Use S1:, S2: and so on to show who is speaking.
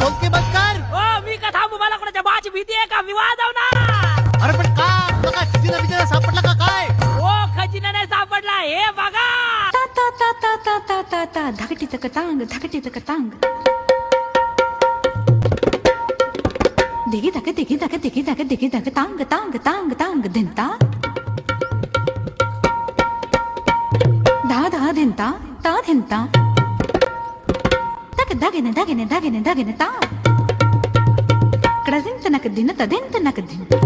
S1: ढोलकी बंद कर।
S2: ओ मी का थांबू मला कोणाच्या भीती आहे का? विवाद होणार.
S1: अरे पण का? तुला खजिना बिजिना सापडला का काय?
S2: ओ खजिना नाही सापडला. हे बघा.
S3: ता ता ता ता ता ता ता ता. धकटी तक तांग धकटी तक तांग दिगी धक दिगी धक दिगी धक दिगी धक. तांग तांग तांग तांग. धिंता. धा धा धिंता. ता धिंता. ತನಕ ದಗೆನೆ ದಗೆನೆ ದಗೆನೆ ದಾಗೆನೆ ತಾ ಕಡದಿಂತನಕ ದಿನ ತದೆಂತನಕ ದಿನ.